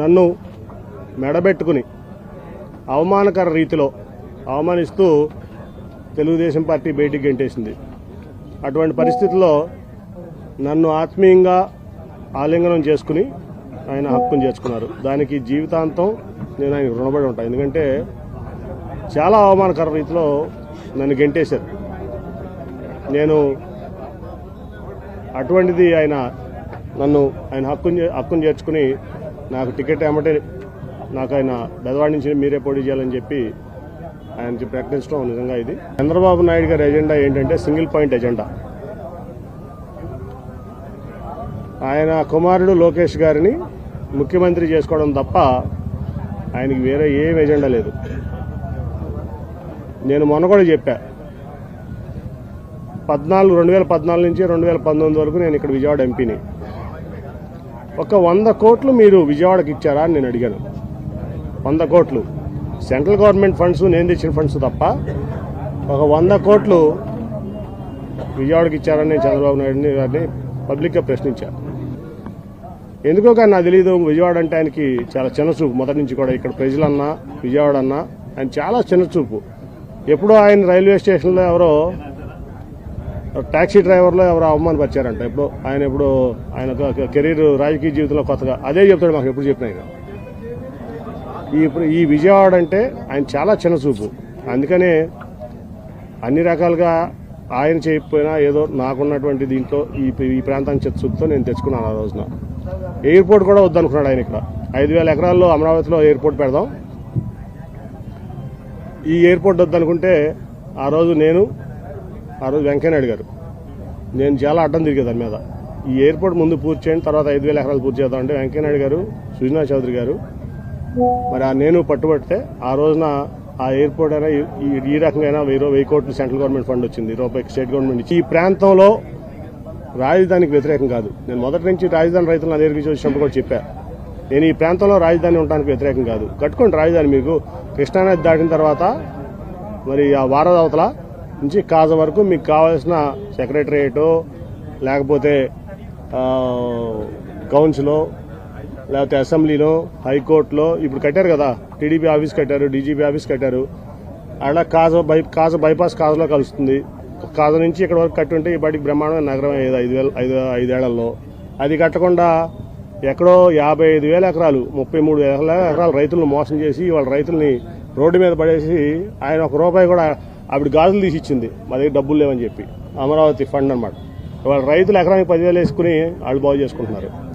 నన్ను మెడబెట్టుకుని అవమానకర రీతిలో అవమానిస్తూ తెలుగుదేశం పార్టీ బయటికి గెంటేసింది. అటువంటి పరిస్థితుల్లో నన్ను ఆత్మీయంగా ఆలింగనం చేసుకుని ఆయన హక్కును చేర్చుకున్నారు. దానికి జీవితాంతం నేను ఆయన రుణపడి ఉంటాను ఎందుకంటే చాలా అవమానకర రీతిలో నన్ను గెంటేశారు. నేను అటువంటిది ఆయన నన్ను ఆయన హక్కును హక్కును చేర్చుకుని నాకు టికెట్ ఏమంటే నాకు ఆయన బెదవాడి నుంచి మీరే పోటీ చేయాలని చెప్పి ఆయన ప్రకటించడం నిజంగా ఇది. చంద్రబాబు నాయుడు గారి ఎజెండా ఏంటంటే సింగిల్ పాయింట్ ఎజెండా ఆయన కుమారుడు లోకేష్ గారిని ముఖ్యమంత్రి చేసుకోవడం తప్ప ఆయనకి వేరే ఏం ఎజెండా లేదు. నేను మొన్న కూడా చెప్పా. పద్నాలుగు రెండు వేల పద్నాలుగు నుంచి రెండు వేల పంతొమ్మిది వరకు నేను ఇక్కడ విజయవాడ ఎంపీని ఒక వంద కోట్లు మీరు విజయవాడకి ఇచ్చారా అని నేను అడిగాను. వంద కోట్లు. సెంట్రల్ గవర్నమెంట్ ఫండ్స్ నేను తెచ్చిన ఫండ్స్ తప్ప ఒక వంద కోట్లు విజయవాడకి ఇచ్చారని నేను చంద్రబాబు నాయుడు గారిని పబ్లిక్గా ప్రశ్నించాను ఎందుకో కానీ నాకు తెలియదు విజయవాడ అంటే ఆయనకి చాలా చిన్న చూపు మొదటి నుంచి కూడా ఇక్కడ ప్రజలన్నా విజయవాడ అన్నా ఆయన చాలా చిన్న చూపు ఎప్పుడో ఆయన రైల్వే స్టేషన్లో ఎవరో టాక్సీ డ్రైవర్లో ఎవరో అవమానపరిచారంట? ఎప్పుడు ఆయన ఎప్పుడు ఆయన కెరీర్ రాజకీయ జీవితంలో కొత్తగా అదే చెప్తాడు మాకు ఎప్పుడు చెప్పిన ఆయన ఈ ఈ విజయవాడ అంటే ఆయన చాలా చిన్న చూపు అందుకనే అన్ని రకాలుగా ఆయన చేయకపోయినా ఏదో నాకున్నటువంటి దీంట్లో ఈ ఈ ప్రాంతానికి చెత్త చూపుతో నేను తెచ్చుకున్నాను ఆ రోజున. ఎయిర్పోర్ట్ కూడా వద్దనుకున్నాడు ఆయన ఇక్కడ. ఐదు వేల ఎకరాల్లో అమరావతిలో ఎయిర్పోర్ట్ పెడదాం. ఈ ఎయిర్పోర్ట్ వద్దనుకుంటే ఆ రోజు నేను ఆ రోజు వెంకయ్యనాయుడు గారు. నేను చాలా అడ్డం తిరిగే దాని మీద. ఈ ఎయిర్పోర్ట్ ముందు పూర్తి చేయండి తర్వాత ఐదు వేల ఎకరాలు పూర్తి చేద్దాం అంటే వెంకయ్యనాయుడు గారు సుజనా చౌదరి గారు. మరి ఆ నేను పట్టుబడితే ఆ రోజున ఆ ఎయిర్పోర్ట్ అయినా ఈ- రకంగా వెయ్యి వెయ్యి కోట్లు సెంట్రల్ గవర్నమెంట్ ఫండ్ వచ్చింది రూపాయి స్టేట్ గవర్నమెంట్ ఇచ్చి. ఈ ప్రాంతంలో రాజధానికి వ్యతిరేకం కాదు. నేను మొదటి నుంచి రాజధాని రైతులు నా దగ్గరికి వచ్చినప్పుడు కూడా చెప్పా. నేను ఈ ప్రాంతంలో రాజధాని ఉండడానికి వ్యతిరేకం కాదు. కట్టుకోండి రాజధాని మీకు. కృష్ణానది దాటిన తర్వాత మరి ఆ వారదవతల నుంచి కాజ వరకు మీకు కావాల్సిన సెక్రటరియేటో లేకపోతే కౌన్సిలో లేకపోతే అసెంబ్లీలో హైకోర్టులో ఇప్పుడు కట్టారు కదా టీడీపీ ఆఫీస్ కట్టారు డీజీపీ ఆఫీస్ కట్టారు. అలా కాజ బై కాజ బైపాస్ కాజలో కలుస్తుంది. కాజ నుంచి ఇక్కడ వరకు కట్టి ఉంటే ఈ బయటికి బ్రహ్మాండమైన నగరం అయ్యేది ఐదు వేల ఐదు ఐదేళ్ళలో. అది కట్టకుండా ఎక్కడో యాభై ఐదు వేల ఎకరాలు ముప్పై మూడు వేల ఎకరాలు రైతులను మోసం చేసి వాళ్ళ రైతుల్ని రోడ్డు మీద పడేసి ఆయన ఒక రూపాయి కూడా ఆవిడ గాజులు తీసి ఇచ్చింది మా దగ్గర డబ్బులు లేవని చెప్పి. అమరావతి ఫండ్ అన్నమాట. వాళ్ళ రైతులు ఎకరానికి పదివేలు వేసుకుని వాళ్ళు బాగు చేసుకుంటున్నారు.